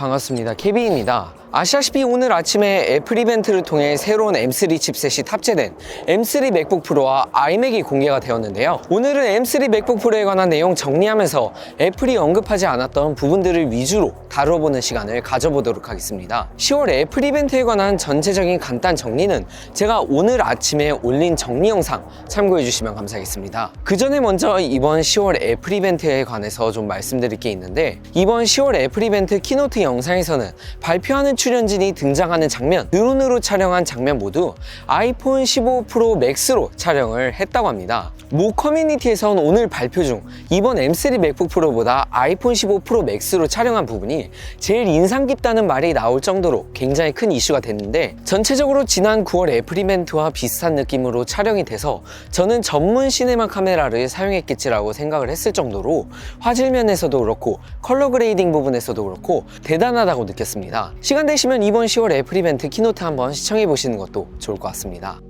반갑습니다. 케비입니다. 아시다시피 오늘 아침에 애플 이벤트를 통해 새로운 M3 칩셋이 탑재된 M3 맥북 프로와 아이맥이 공개가 되었는데요. 오늘은 M3 맥북 프로에 관한 내용 정리하면서 애플이 언급하지 않았던 부분들을 위주로 다뤄보는 시간을 가져보도록 하겠습니다. 10월 애플 이벤트에 관한 전체적인 간단 정리는 제가 오늘 아침에 올린 정리 영상 참고해 주시면 감사하겠습니다. 그 전에 먼저 이번 10월 애플 이벤트에 관해서 좀 말씀드릴 게 있는데 이번 10월 애플 이벤트 키노트 영상에서는 발표하는 출연진이 등장하는 장면, 드론으로 촬영한 장면 모두 아이폰 15 프로 맥스로 촬영을 했다고 합니다. 모 커뮤니티에선 오늘 발표 중 이번 M3 맥북 프로보다 아이폰 15 프로 맥스로 촬영한 부분이 제일 인상 깊다는 말이 나올 정도로 굉장히 큰 이슈가 됐는데 전체적으로 지난 9월 애플 이벤트와 비슷한 느낌으로 촬영이 돼서 저는 전문 시네마 카메라를 사용했겠지라고 생각을 했을 정도로 화질 면에서도 그렇고 컬러 그레이딩 부분에서도 그렇고 대단하다고 느꼈습니다. 시간 되시면 이번 10월 애플 이벤트 키노트 한번 시청해 보시는 것도 좋을 것 같습니다.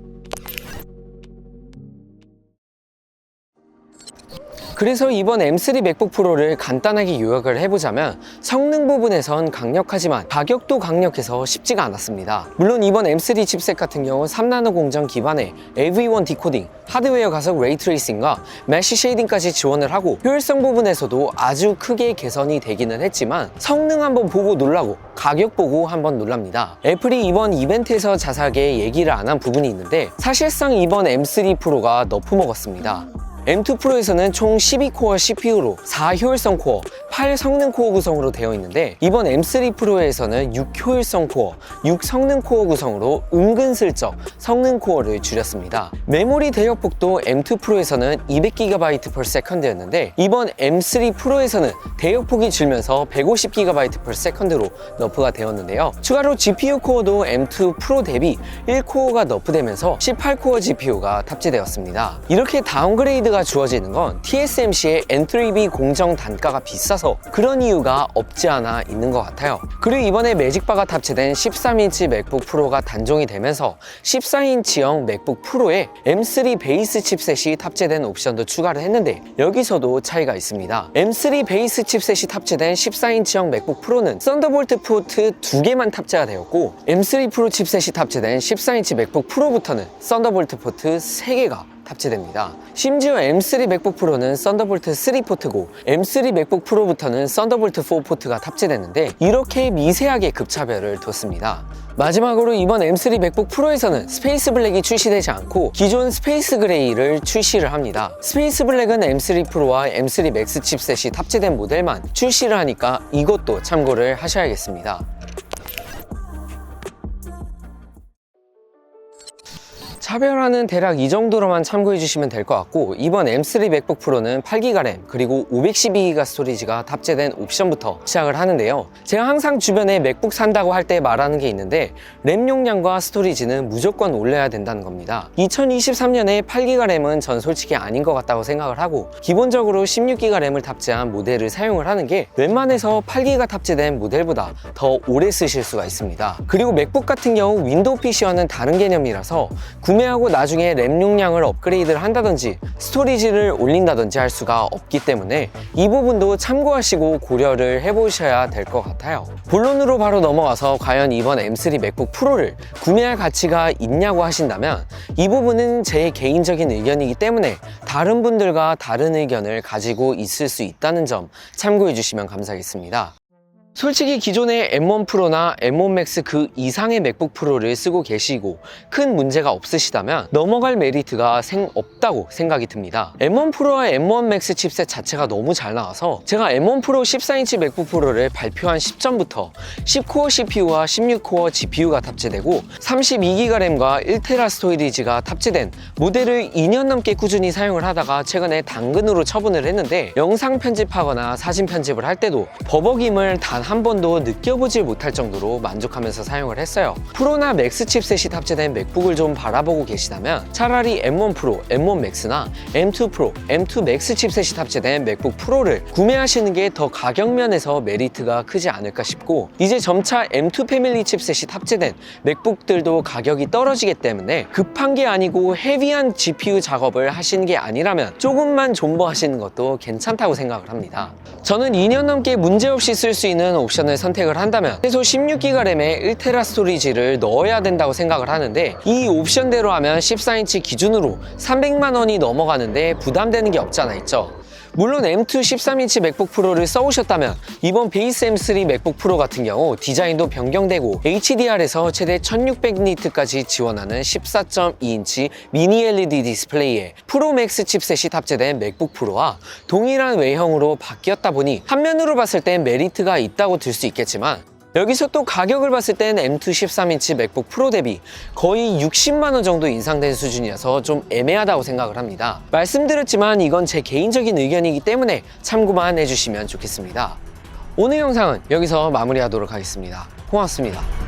그래서 이번 M3 맥북 프로를 간단하게 요약을 해보자면 성능 부분에선 강력하지만 가격도 강력해서 쉽지가 않았습니다. 물론 이번 M3 칩셋 같은 경우 3나노 공정 기반의 AV1 디코딩, 하드웨어 가속 레이트레이싱과 메쉬 쉐이딩까지 지원을 하고 효율성 부분에서도 아주 크게 개선이 되기는 했지만 성능 한번 보고 놀라고 가격 보고 한번 놀랍니다. 애플이 이번 이벤트에서 자세하게 얘기를 안 한 부분이 있는데 사실상 이번 M3 프로가 너프 먹었습니다. M2 프로에서는 총 12코어 CPU로 4효율성 코어, 8 성능 코어 구성으로 되어 있는데 이번 M3 프로에서는 6 효율성 코어, 6 성능 코어 구성으로 은근슬쩍 성능 코어를 줄였습니다. 메모리 대역 폭도 M2 프로에서는 200GB per second였는데 이번 M3 프로에서는 대역 폭이 줄면서 150GB per second로 너프가 되었는데요. 추가로 GPU 코어도 M2 프로 대비 1코어가 너프되면서 18코어 GPU가 탑재되었습니다. 이렇게 다운그레이드가 주어지는 건 TSMC의 N3B 공정 단가가 비싸서 그런 이유가 없지 않아 있는 것 같아요. 그리고 이번에 매직바가 탑재된 13인치 맥북 프로가 단종이 되면서 14인치형 맥북 프로에 M3 베이스 칩셋이 탑재된 옵션도 추가를 했는데 여기서도 차이가 있습니다. M3 베이스 칩셋이 탑재된 14인치형 맥북 프로는 썬더볼트 포트 두 개만 탑재가 되었고 M3 프로 칩셋이 탑재된 14인치 맥북 프로부터는 썬더볼트 포트 3개가 탑재됩니다. 심지어 M3 맥북 프로는 썬더볼트 3 포트고 M3 맥북 프로부터는 썬더볼트 4 포트가 탑재되는데 이렇게 미세하게 급차별을 뒀습니다. 마지막으로 이번 M3 맥북 프로에서는 스페이스 블랙이 출시되지 않고 기존 스페이스 그레이를 출시를 합니다. 스페이스 블랙은 M3 프로와 M3 맥스 칩셋이 탑재된 모델만 출시를 하니까 이것도 참고를 하셔야겠습니다. 차별화는 대략 이 정도로만 참고해 주시면 될 것 같고 이번 M3 맥북 프로는 8기가 램 그리고 512기가 스토리지가 탑재된 옵션부터 시작을 하는데요. 제가 항상 주변에 맥북 산다고 할 때 말하는 게 있는데 램 용량과 스토리지는 무조건 올려야 된다는 겁니다. 2023년에 8기가 램은 전 솔직히 아닌 것 같다고 생각을 하고 기본적으로 16기가 램을 탑재한 모델을 사용을 하는 게 웬만해서 8기가 탑재된 모델보다 더 오래 쓰실 수가 있습니다. 그리고 맥북 같은 경우 윈도우 PC와는 다른 개념이라서 구매 하고 나중에 램 용량을 업그레이드를 한다든지 스토리지를 올린다든지 할 수가 없기 때문에 이 부분도 참고하시고 고려를 해보셔야 될 것 같아요. 본론으로 바로 넘어가서 과연 이번 M3 맥북 프로를 구매할 가치가 있냐고 하신다면 이 부분은 제 개인적인 의견이기 때문에 다른 분들과 다른 의견을 가지고 있을 수 있다는 점 참고해 주시면 감사하겠습니다. 솔직히 기존의 M1 프로나 M1 맥스 그 이상의 맥북 프로를 쓰고 계시고 큰 문제가 없으시다면 넘어갈 메리트가 생 없다고 생각이 듭니다. M1 프로와 M1 맥스 칩셋 자체가 너무 잘 나와서 제가 M1 프로 14인치 맥북 프로를 발표한 시점부터 10코어 CPU와 16코어 GPU가 탑재되고 32기가 램과 1테라 스토리지가 탑재된 모델을 2년 넘게 꾸준히 사용을 하다가 최근에 당근으로 처분을 했는데 영상 편집하거나 사진 편집을 할 때도 버벅임을 단한 번도 느껴보질 못할 정도로 만족하면서 사용을 했어요. 프로나 맥스 칩셋이 탑재된 맥북을 좀 바라보고 계시다면 차라리 M1 프로, M1 맥스나 M2 프로, M2 맥스 칩셋이 탑재된 맥북 프로를 구매하시는 게 더 가격 면에서 메리트가 크지 않을까 싶고 이제 점차 M2 패밀리 칩셋이 탑재된 맥북들도 가격이 떨어지기 때문에 급한 게 아니고 헤비한 GPU 작업을 하시는 게 아니라면 조금만 존버하시는 것도 괜찮다고 생각을 합니다. 저는 2년 넘게 문제없이 쓸 수 있는 라는 옵션을 선택을 한다면 최소 16기가 램의 1테라 스토리지를 넣어야 된다고 생각을 하는데 이 옵션대로 하면 14인치 기준으로 300만 원이 넘어가는데 부담되는 게 없잖아 있죠. 물론 M2 13인치 맥북 프로를 써오셨다면 이번 베이스 M3 맥북 프로 같은 경우 디자인도 변경되고 HDR에서 최대 1600니트까지 지원하는 14.2인치 미니 LED 디스플레이에 프로맥스 칩셋이 탑재된 맥북 프로와 동일한 외형으로 바뀌었다 보니 한면으로 봤을 땐 메리트가 있다고 들 수 있겠지만 여기서 또 가격을 봤을 땐 M2 13인치 맥북 프로 대비 거의 60만 원 정도 인상된 수준이어서 좀 애매하다고 생각을 합니다. 말씀드렸지만 이건 제 개인적인 의견이기 때문에 참고만 해주시면 좋겠습니다. 오늘 영상은 여기서 마무리하도록 하겠습니다. 고맙습니다.